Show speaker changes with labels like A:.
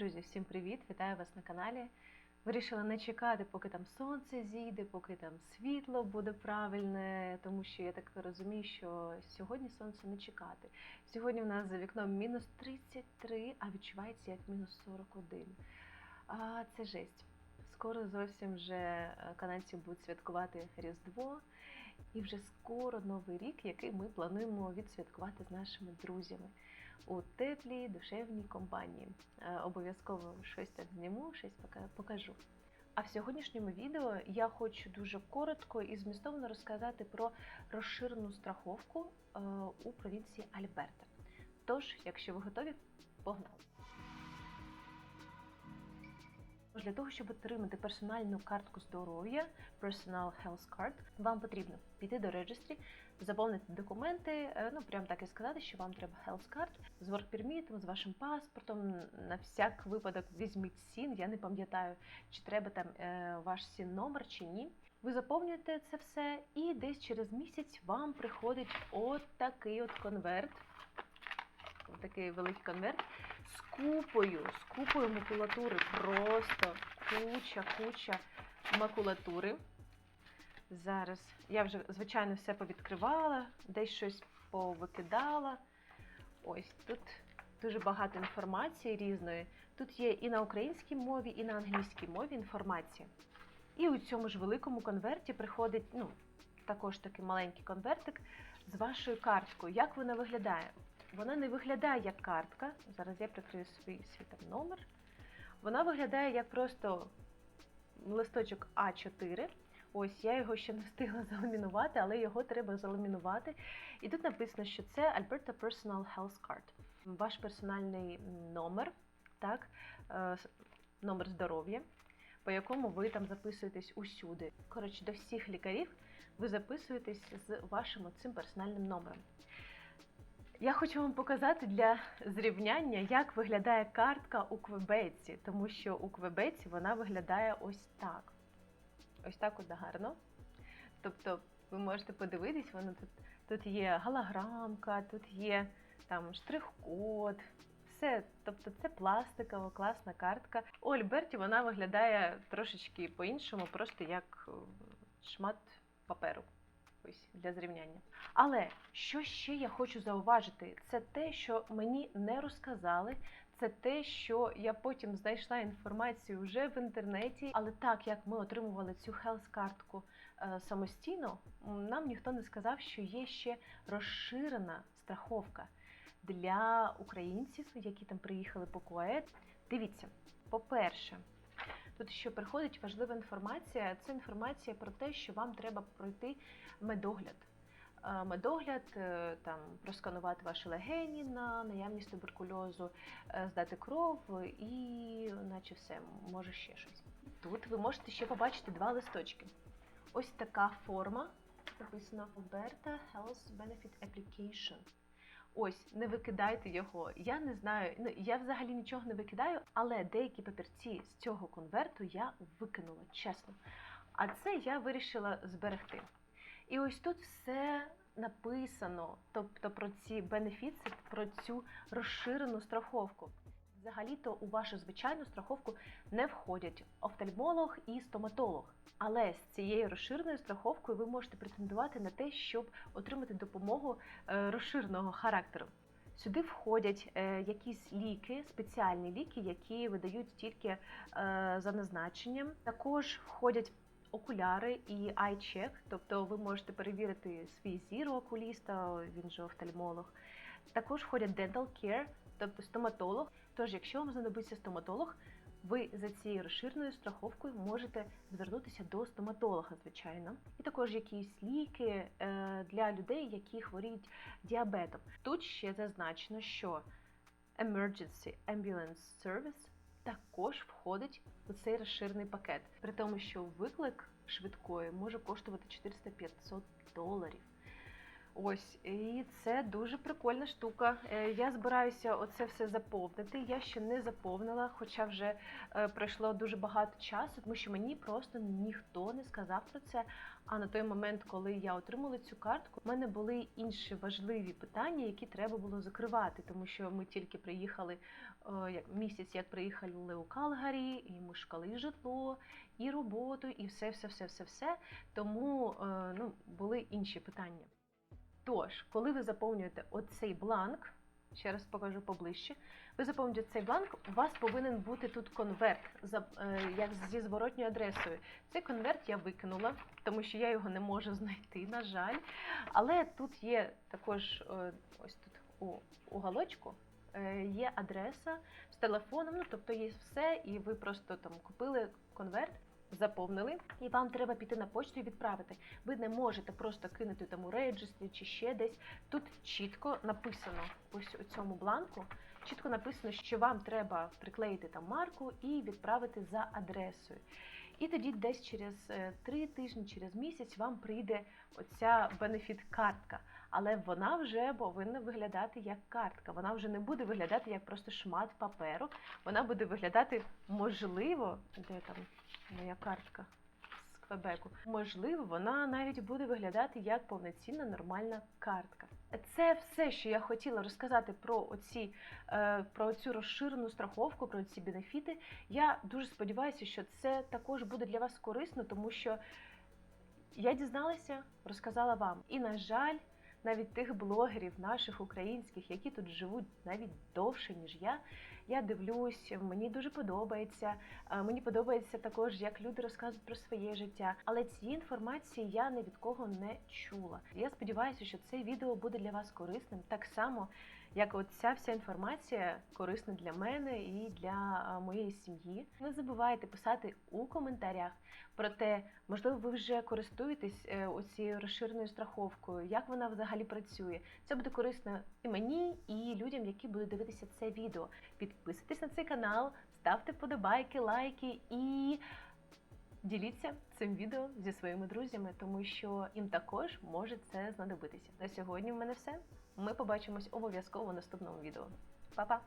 A: Друзі, всім привіт! Вітаю вас на каналі. Вирішила не чекати, поки там сонце зійде, поки там світло буде правильне, тому що я так розумію, що сьогодні сонце не чекати. Сьогодні в нас за вікном мінус 33, а відчувається як мінус 41. А це жесть. Скоро зовсім вже е, канадці будуть святкувати Різдво, і вже скоро новий рік, який ми плануємо відсвяткувати з нашими друзями у теплій душевній компанії. Е, Обов'язково щось там зніму, щось покажу. А в сьогоднішньому відео я хочу дуже коротко і змістовно розказати про розширену страховку е, у провінції Альберта. Тож, якщо ви готові, погнали! Для того, щоб отримати персональну картку здоров'я Personal Health Card, вам потрібно піти до реєстрі, заповнити документи, е, ну прям так і сказати, що вам треба Health Card з permit, з вашим паспортом. На всяк випадок візьміть СІН. Я не пам'ятаю, чи треба там е, ваш СІН номер чи ні. Ви заповнюєте це все, і десь через місяць вам приходить от такий от конверт. Такий великий конверт з купою, з купою макулатури. Просто куча, куча макулатури. Зараз я вже, звичайно, все повідкривала, десь щось повикидала. Ось тут дуже багато інформації різної. Тут є і на українській мові, і на англійській мові інформація. І у цьому ж великому конверті приходить, ну, також такий маленький конвертик з вашою карткою. Як вона виглядає? Вона не виглядає як картка. Зараз я прикрию свій, там номер. Вона виглядає як просто листочок А4. Ось я його ще не встигла заламінувати, але його треба заламінувати. І тут написано, що це Alberta Personal Health Card. Ваш персональний номер, так, е, номер здоров'я, по якому ви там записуєтесь усюди. Коротше, до всіх лікарів ви записуєтесь з вашим цим персональним номером. Я хочу вам показати для зрівняння, як виглядає картка у Квебеці, тому що у Квебеці вона виглядає ось так. Ось так от гарно. Тобто ви можете подивитись, воно тут, тут є голограмка, тут є там штрих-код. Все, тобто це пластикова, класна картка. У Альберті вона виглядає трошечки по-іншому, просто як е, шмат паперу. Ось для зрівняння. Але що ще я хочу зауважити, це те, що мені не розказали. Це те, що я потім знайшла інформацію вже в інтернеті. Але так як ми отримували цю health картку е, самостійно, нам ніхто не сказав, що є ще розширена страховка для українців, які там приїхали по КУАЕД. Дивіться, по-перше, тут ще приходить важлива інформація. Це інформація про те, що вам треба пройти медогляд. Е, Медогляд, е, там просканувати ваші легені на наявність туберкульозу, е, здати кров і, наче все, може ще щось. Тут ви можете ще побачити два листочки. Ось така форма. Написано Alberta Health Benefit Application. Ось, не викидайте його. Я не знаю, ну я взагалі нічого не викидаю, але деякі папірці з цього конверту я викинула, чесно. А це я вирішила зберегти. І ось тут все написано, тобто про ці бенефіци, про цю розширену страховку. Взагалі-то у вашу звичайну страховку не входять офтальмолог і стоматолог. Але з цією розширеною страховкою ви можете претендувати на те, щоб отримати допомогу е, розширеного характеру. Сюди входять е, якісь ліки, спеціальні ліки, які видають тільки е, за назначенням. Також входять окуляри і eye-check, тобто ви можете перевірити свій зір у окуліста, він же офтальмолог. Також входять dental care, тобто стоматолог. Тож, якщо вам знадобиться стоматолог, ви за цією розширеною страховкою можете звернутися до стоматолога, звичайно. І також якісь ліки е, для людей, які хворіють діабетом. Тут ще зазначено, що Emergency Ambulance Service також входить у цей розширений пакет, при тому, що виклик швидкої може коштувати 400-500 доларів. Ось, і це дуже прикольна штука. Е, Я збираюся оце все заповнити. Я ще не заповнила, хоча вже е, пройшло дуже багато часу, тому що мені просто ніхто не сказав про це. А на той момент, коли я отримала цю картку, в мене були інші важливі питання, які треба було закривати, тому що ми тільки приїхали е, як місяць, як приїхали у Калгарі, і ми шукали і житло, і роботу, і все, все, все, все, все. Тому ну, були інші питання. Тож, коли ви заповнюєте оцей бланк, ще раз покажу поближче, ви заповнюєте цей бланк, у вас повинен бути тут конверт, за- е, як зі зворотньою адресою. Цей конверт я викинула, тому що я його не можу знайти, на жаль. Але тут є також е, ось тут у уголочку. е, Є адреса з телефоном, ну тобто є все, і ви просто там купили конверт, заповнили, і вам треба піти на почту і відправити. Ви не можете просто кинути там у реджестрі чи ще десь. Тут чітко написано ось у цьому бланку. Чітко написано, що вам треба приклеїти там марку і відправити за адресою. І тоді десь через е, три тижні, через місяць вам прийде оця бенефіт-картка. Але вона вже повинна виглядати як картка. Вона вже не буде виглядати як просто шмат паперу. Вона буде виглядати, можливо, де там моя картка з Квебеку. Можливо, вона навіть буде виглядати як повноцінна нормальна картка. Це все, що я хотіла розказати про оці е, про цю розширену страховку, про ці бенефіти. Я дуже сподіваюся, що це також буде для вас корисно, тому що я дізналася, розказала вам. І, на жаль, навіть тих блогерів наших українських, які тут живуть навіть довше, ніж я. Я дивлюсь, мені дуже подобається. Мені подобається також, як люди розказують про своє життя. Але цієї інформації я ні від кого не чула. Я сподіваюся, що це відео буде для вас корисним, так само, як от ця вся інформація корисна для мене і для моєї сім'ї. Не забувайте писати у коментарях про те, можливо, ви вже користуєтесь е, оцією розширеною страховкою, як вона взагалі працює. Це буде корисно і мені, і людям, які будуть дивитися це відео. Підписуйтесь на цей канал, ставте вподобайки, лайки і діліться цим відео зі своїми друзями, тому що їм також може це знадобитися. На сьогодні в мене все. Ми побачимось обов'язково в наступному відео. Па-па!